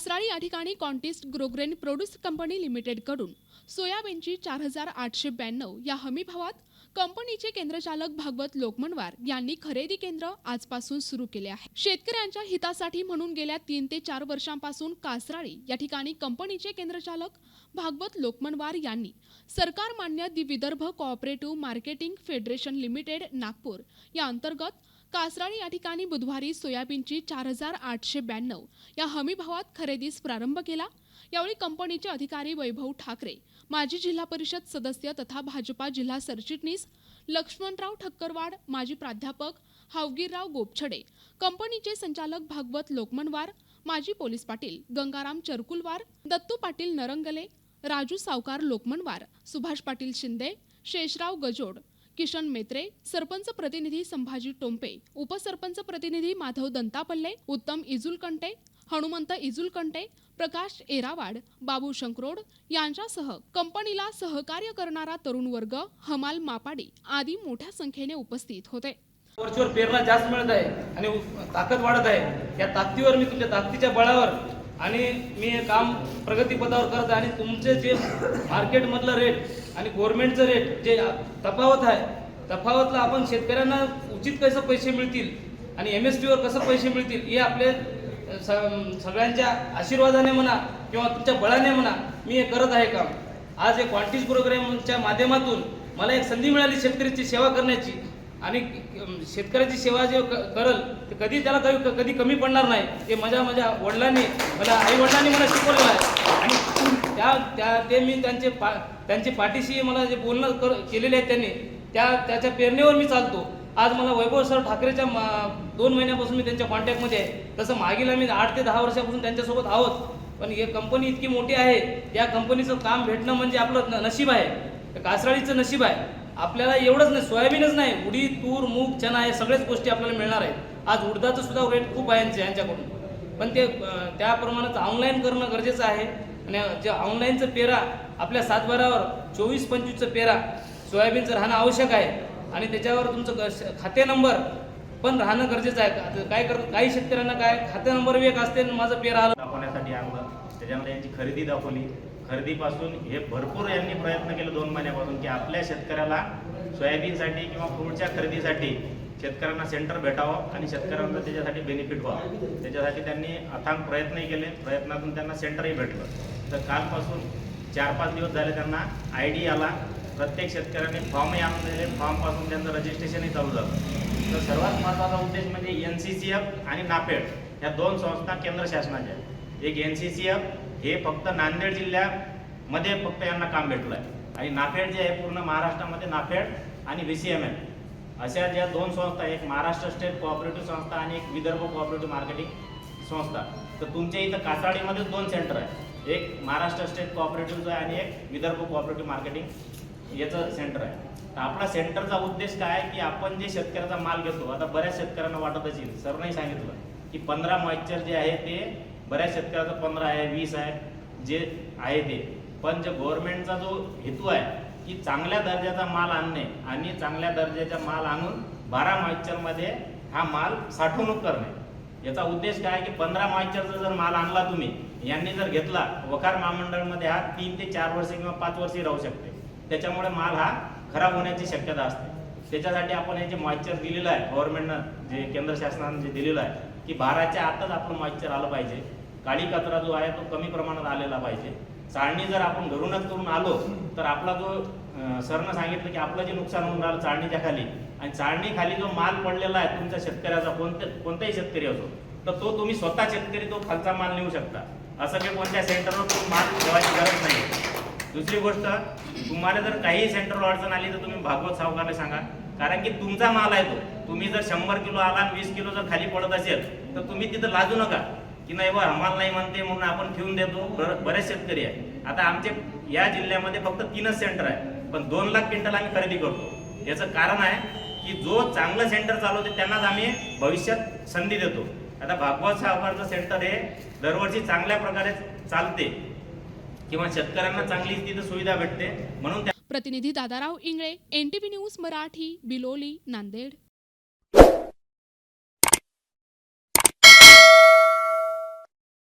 ठिकाणी कॉन्टिस्ट ग्रोग्रेन produce company लिमिटेडकडून सोयाबीनची चार हजार आठशे ब्याण्णव या हमीभावात कंपनीचे केंद्रचालक भागवत लोकमनवार यांनी खरेदी केंद्र आजपासून सुरू केले आहे. शेतकऱ्यांच्या हितासाठी म्हणून गेल्या तीन ते चार वर्षांपासून कासराळी या ठिकाणी कंपनीचे केंद्रचालक भागवत लोकमनवार यांनी सरकार मान्य the Vidarbha cooperative marketing federation limited Nagpur या अंतर्गत कासराळी या ठिकाणी बुधवारी सोयाबीनची चार हजार आठशे ब्याण्णव या हमीभावात खरेदीस प्रारंभ केला. यावेळी कंपनीचे अधिकारी वैभव ठाकरे माजी जिल्हा परिषद सदस्य तथा भाजपा जिल्हा सरचिटणीस लक्ष्मणराव ठक्करवाड माजी प्राध्यापक हावगीरराव गोपछडे कंपनीचे संचालक भागवत लोकमनवार माजी पोलीस पाटील गंगाराम चरकुलवार दत्तू पाटील नरंगले राजू सावकार लोकमनवार सुभाष पाटील शिंदे शेषराव गजोड किशन मेत्रे सरपंच प्रतिनिधी संभाजी टोंपे उपसरपंच प्रतिनिधी माधव दंतापल्ले उत्तम इजुलकंटे हनुमंत इजुलकंटे प्रकाश एरावाड बाबू शंकरोड यांच्यासह कंपनीला सहकार्य करणारा तरुण वर्ग हमाल मापाडी आदी मोठ्या संख्येने उपस्थित होते. वरचीवर पेरणा जास्त मिळत आहे आणि ताकद वाढत आहे. या ताकदीवर मी तुमच्या ताकदीच्या बळावर आणि मी हे काम प्रगतीपथावर करत आहे आणि तुमचे जे मार्केटमधलं रेट आणि गव्हर्नमेंटचं रेट जे तफावत आहे तफावतला आपण शेतकऱ्यांना उचित कसं पैसे मिळतील आणि एम एस टीवर कसं पैसे मिळतील हे आपले स- सगळ्यांच्या आशीर्वादाने म्हणा किंवा तुमच्या बळाने म्हणा मी हे करत आहे काम. आज हे क्वांटिस प्रोग्रामच्या माध्यमातून मला एक संधी मिळाली शेतकऱ्याची सेवा करण्याची. आणि शेतकऱ्याची सेवा जे क- करल ते कधी त्याला कधी कधी कमी पडणार नाही. ते माझ्या माझ्या वडिलांनी मला आई वडिलांनी मला शिकवलेलं आहे. आणि त्या त्या ते मी त्यांचे पा त्यांचे पाठीशी मला जे बोलणं कर केलेले आहेत त्यांनी त्या त्याच्या प्रेरणेवर मी चालतो. आज मला वैभव सर ठाकरेच्या मा- दोन महिन्यापासून मी त्यांच्या कॉन्टॅक्टमध्ये आहे. तसं मागील आम्ही आठ ते दहा वर्षापासून त्यांच्यासोबत आहोत. पण हे कंपनी इतकी मोठी आहे. या कंपनीचं काम भेटणं म्हणजे आपलं नशीब आहे. कासराळीचं नशीब आहे. आपल्याला एवढंच नाही सोयाबीनच नाही उडीद तूर मूग चना हे सगळ्याच गोष्टी आपल्याला मिळणार आहेत. आज उडदाचं सुद्धा रेट खूप आहे यांचे- यांच्याकडून. पण ते त्याप्रमाणात त्या प्रमाणात ऑनलाईन करणं गरजेचं आहे. आणि जे ऑनलाईनचं पेरा आपल्या सातबारावर चोवीस पंचवीसचं पेरा सोयाबीनचं राहणं आवश्यक आहे. आणि त्याच्यावर तुमचं खाते नंबर पण राहणं गरजेचं आहे. काय करतात काही शेतकऱ्यांना काय खाते नंबर एक असते आणि माझं पेरा आलं. दाखवण्यासाठी आणलं त्याच्यामध्ये यांची खरेदी दाखवली. खरेदीपासून हे भरपूर यांनी प्रयत्न केले दोन महिन्यापासून की आपल्या शेतकऱ्याला सोयाबीनसाठी किंवा पुढच्या खरेदीसाठी शेतकऱ्यांना सेंटर भेटावं आणि शेतकऱ्यांना त्याच्यासाठी बेनिफिट व्हावं. त्याच्यासाठी त्यांनी अथांग प्रयत्नही केले. प्रयत्नातून त्यांना सेंटरही भेटलं. तर कालपासून चार पाच दिवस झाले त्यांना आय डी आला. प्रत्येक शेतकऱ्याने फॉर्मही आणून दिले. फॉर्मपासून त्यांचं रजिस्ट्रेशनही चालू झालं. तर सर्वात महत्त्वाचा उद्देश म्हणजे एन सी सी एफ आणि नापेड ह्या दोन संस्था केंद्र शासनाच्या आहेत. एक एन सी सी एफ हे फक्त नांदेड जिल्ह्यामध्ये फक्त यांना काम भेटलं आहे आणि नाफेड जे आहे पूर्ण महाराष्ट्रामध्ये नाफेड आणि व्ही सी एम एल अशा ज्या दोन संस्था एक महाराष्ट्र स्टेट कोऑपरेटिव्ह संस्था आणि एक विदर्भ कोऑपरेटिव्ह मार्केटिंग संस्था. तर तुमच्या इथं कासाडीमध्ये दोन सेंटर आहे एक महाराष्ट्र स्टेट कोऑपरेटिव्हचं आहे आणि एक विदर्भ कोऑपरेटिव्ह मार्केटिंग याचं सेंटर आहे. तर आपला सेंटरचा उद्देश काय आहे की आपण जे शेतकऱ्याचा माल घेतो आता बऱ्याच शेतकऱ्यांना वाटत असेल सरनेही सांगितलं की पंधरा मॉइश्चर जे आहे ते बऱ्याच शेतकऱ्याचं पंधरा आहे वीस आहे जे आहे ते. पण जे गव्हर्नमेंटचा जो हेतू आहे की चांगल्या दर्जाचा माल आणणे आणि चांगल्या दर्जाचा माल आणून बारा मॉइचरमध्ये हा माल साठवणूक करणे. याचा उद्देश काय आहे की पंधरा मॉइचरचा जर माल आणला तुम्ही यांनी जर घेतला वखार महामंडळमध्ये हा तीन ते चार वर्षे किंवा पाच वर्षे राहू शकते. त्याच्यामुळे माल हा खराब होण्याची शक्यता असते. त्याच्यासाठी आपण हे जे मॉइश्चर दिलेलं आहे गव्हर्नमेंटनं जे केंद्र शासनानं जे दिलेलं आहे की बाराच्या आतच आपलं मॉइश्चर आलं पाहिजे. काळी कचरा जो आहे तो कमी प्रमाणात आलेला पाहिजे. चाळणी जर आपण घरूनच करून आलो तर आपला जो सरनं सांगितलं की आपलं जे नुकसान होऊन राहिलं चाळणीच्या खाली. आणि चाळणी खाली जो माल पडलेला आहे तुमच्या शेतकऱ्याचा कोणत्या कोणताही शेतकरी असो तर तो तुम्ही स्वतः शेतकरी तो खालचा माल नेऊ शकता. असं काही कोणत्या सेंटरवर तुम्ही माल ठेवायची गरज नाही दुसरी गोष्ट तुम्हाला जर काही सेंटरवर अडचण आली तर तुम्ही भागवत सावकारला सांगा. कारण की तुमचा माल आहे तो. तुम्ही जर शंभर किलो आला आणि वीस किलो जर खाली पडत असेल तर तुम्ही तिथं लाजू नका. की नाही बा आम्हाला नाही म्हणते म्हणून आपण ठेवून देतो. बरेच शेतकरी आहे. आता आमचे या जिल्ह्यामध्ये फक्त तीनच सेंटर आहे पण दोन लाख क्विंटल आम्ही खरेदी करतो. याचं कारण आहे की जो चांगलं सेंटर चालवते त्यांनाच आम्ही भविष्यात संधी देतो. आता भागवत सावकारचं सेंटर हे दरवर्षी चांगल्या प्रकारे चालते. किंवा शेतकऱ्यांना चांगली तिथं सुविधा भेटते. म्हणून प्रतिनिधी दादाराव इंगळे एनटीव्ही न्यूज मराठी बिलोली नांदेड.